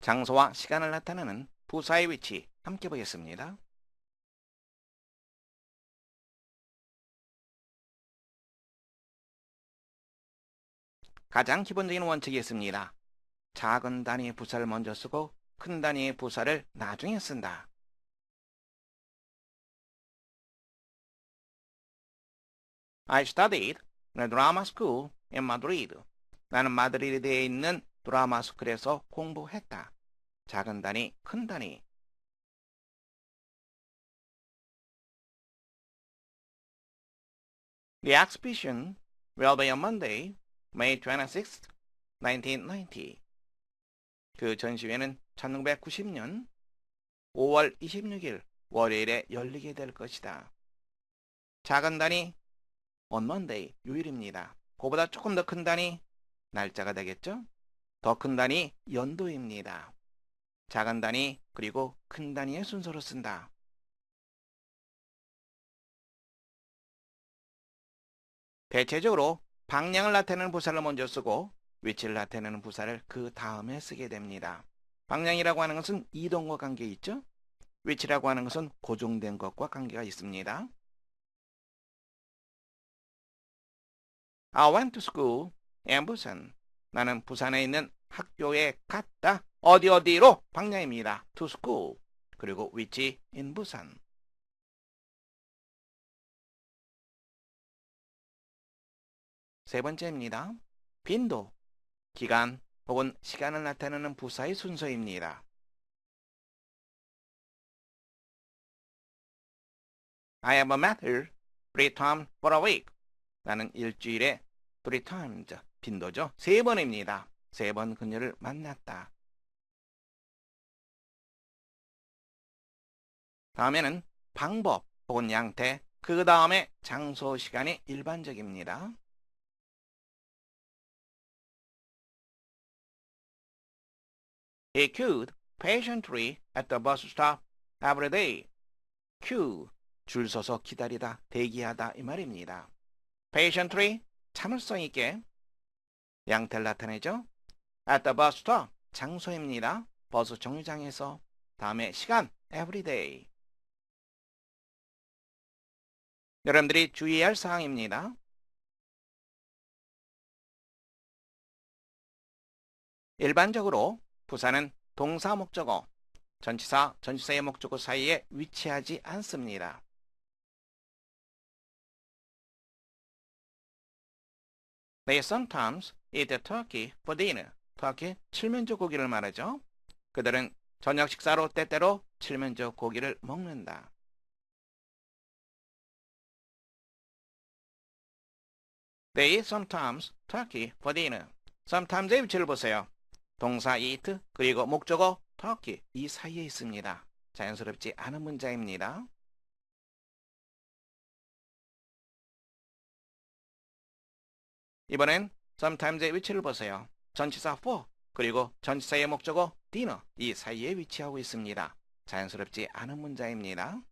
장소와 시간을 나타내는 부사의 위치 함께 보겠습니다. 가장 기본적인 원칙이 있습니다. 작은 단위의 부사를 먼저 쓰고 큰 단위의 부사를 나중에 쓴다. In a drama school in Madrid. 나는 마드리드에 있는 드라마 스쿨에서 공부했다. 작은 단위, 큰 단위. The exhibition will be on Monday, May 26, 1990. 그 전시회는 1990년 5월 26일 월요일에 열리게 될 것이다. 작은 단위 on Monday 요일입니다. 그보다 조금 더 큰 단위 날짜가 되겠죠? 더 큰 단위 연도입니다. 작은 단위 그리고 큰 단위의 순서로 쓴다. 대체적으로 방향을 나타내는 부사를 먼저 쓰고 위치를 나타내는 부사를 그 다음에 쓰게 됩니다. 방향이라고 하는 것은 이동과 관계 있죠? 위치라고 하는 것은 고정된 것과 관계가 있습니다. I went to school in Busan. 나는 부산에 있는 학교에 갔다. 어디 어디로? 방향입니다. to school. 그리고 위치 in Busan. 세 번째입니다. 빈도, 기간 혹은 시간을 나타내는 부사의 순서입니다. I have a matter three. 나는 일주일에 three times, 빈도죠. 세 번입니다. 세 번 그녀를 만났다. 다음에는 방법 혹은 양태, 그 다음에 장소, 시간이 일반적입니다. He queued patiently at the bus stop every day. queue, 줄 서서 기다리다, 대기하다 이 말입니다. patiently, 참을성 있게 양태를 나타내죠. at the bus stop, 장소입니다. 버스 정류장에서 다음에 시간, every day. 여러분들이 주의해야 할 사항입니다. 일반적으로 부사는 동사 목적어, 전치사, 전치사의 목적어 사이에 위치하지 않습니다. They sometimes eat turkey for dinner. 터키, 칠면조 고기를 말하죠. 그들은 저녁 식사로 때때로 칠면조 고기를 먹는다. They eat sometimes turkey for dinner. sometimes의 위치를 보세요. 동사 eat 그리고 목적어 turkey 이 사이에 있습니다. 자연스럽지 않은 문자입니다. 이번엔 sometimes의 위치를 보세요. 전치사 for 그리고 전치사의 목적어 dinner 이 사이에 위치하고 있습니다. 자연스럽지 않은 문자입니다.